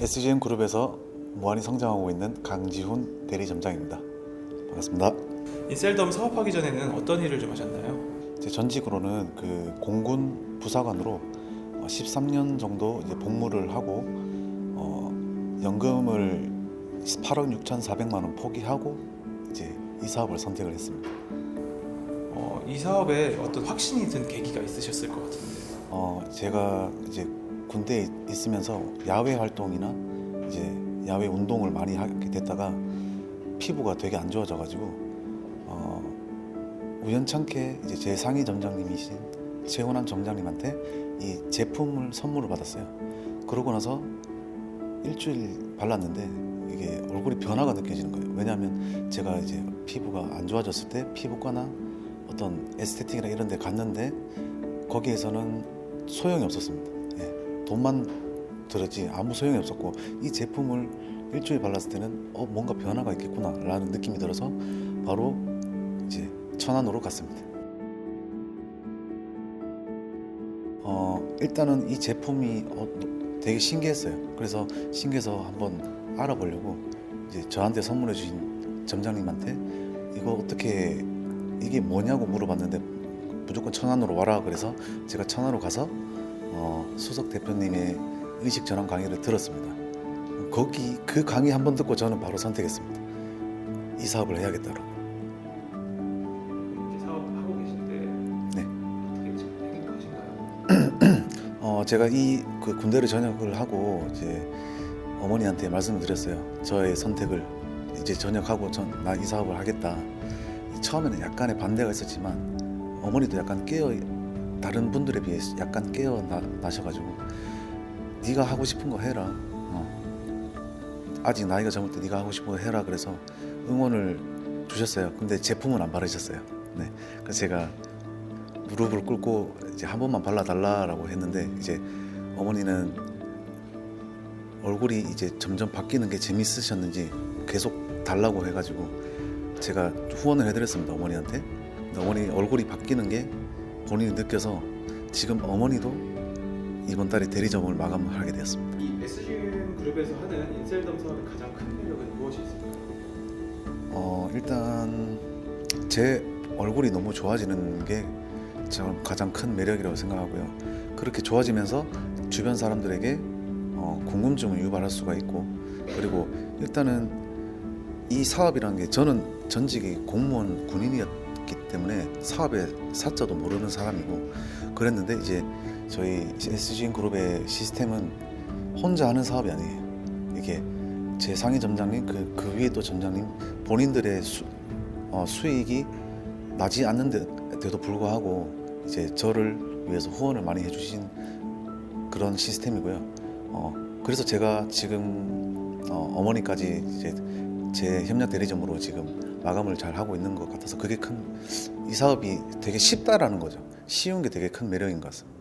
SGN 그룹에서 무한히 성장하고 있는 강지훈 대리점장입니다. 반갑습니다. 인셀덤 사업하기 전에는 어떤 일을 좀 하셨나요? 제 전직으로는 그 공군 부사관으로 13년 정도 이제 복무를 하고 어, 연금을 8억 6,400만 원 포기하고 이제 이 사업을 선택을 했습니다. 어, 이 사업에 어떤 확신이 든 계기가 있으셨을 것 같은데 어, 제가 이제 군대에 있으면서 야외 활동이나 이제 야외 운동을 많이 하게 됐다가 피부가 되게 안 좋아져가지고 어, 우연찮게 이제 제 상위 점장님이신 최원한 점장님한테 이 제품을 선물을 받았어요. 그러고 나서 일주일 발랐는데 이게 얼굴이 변화가 느껴지는 거예요. 왜냐하면 제가 이제 피부가 안 좋아졌을 때 피부과나 어떤 에스테틱이나 이런 데 갔는데 거기에서는 소용이 없었습니다. 예, 돈만 들었지 아무 소용이 없었고 이 제품을 일주일 발랐을 때는 어 뭔가 변화가 있겠구나라는 느낌이 들어서 바로 이제 천안으로 갔습니다. 어 일단은 이 제품이 어, 되게 신기했어요. 그래서 신기해서 한번 알아보려고 이제 저한테 선물해 주신 점장님한테 이거 어떻게 이게 뭐냐고 물어봤는데 무조건 천안으로 와라 그래서 제가 천안으로 가서 어, 수석 대표님의 의식 전환 강의를 들었습니다. 거기 그 강의 한 번 듣고 저는 바로 선택했습니다. 이 사업을 해야겠다고. 이렇게 사업하고 계신데 네. 어떻게 지금 행복하신가요? 어, 제가 이 그 군대를 전역을 하고 이제 어머니한테 말씀을 드렸어요. 저의 선택을 이제 전역하고 전 나 이 사업을 하겠다. 처음에는 약간의 반대가 있었지만 어머니도 약간 깨어 다른 분들에 비해 약간 깨어 나, 나셔가지고 네가 하고 싶은 거 해라. 어. 아직 나이가 젊을 때 네가 하고 싶은 거 해라. 그래서 응원을 주셨어요. 근데 제품은 안 바르셨어요. 네. 그래서 제가 무릎을 꿇고 이제 한 번만 발라달라라고 했는데 이제 어머니는 얼굴이 이제 점점 바뀌는 게 재밌으셨는지 계속 달라고 해가지고 제가 후원을 해드렸습니다 어머니한테. 근데 어머니 얼굴이 바뀌는 게 본인이 느껴서 지금 어머니도 이번 달에 대리점을 마감하게 되었습니다. 이 SGN 그룹에서 하는 인셀덤 사업의 가장 큰 매력은 무엇이 있을까요? 어 일단 제 얼굴이 너무 좋아지는 게 저는 가장 큰 매력이라고 생각하고요. 그렇게 좋아지면서 주변 사람들에게 어, 궁금증을 유발할 수가 있고 그리고 일단은 이 사업이라는 게 저는 전직이 공무원 군인이었 기 때문에 사업의 사자도 모르는 사람이고 그랬는데 이제 저희 SGN 그룹의 시스템은 혼자 하는 사업이 아니에요. 이게 제 상위 점장님 그, 그 위에 또 점장님 본인들의 수, 어, 수익이 나지 않는데도 불구하고 이제 저를 위해서 후원을 많이 해주신 그런 시스템이고요. 어, 그래서 제가 지금 어, 어머니까지 이제 제 협력 대리점으로 지금 마감을 잘 하고 있는 것 같아서 그게 큰 이 사업이 되게 쉽다라는 거죠. 쉬운 게 되게 큰 매력인 것 같습니다.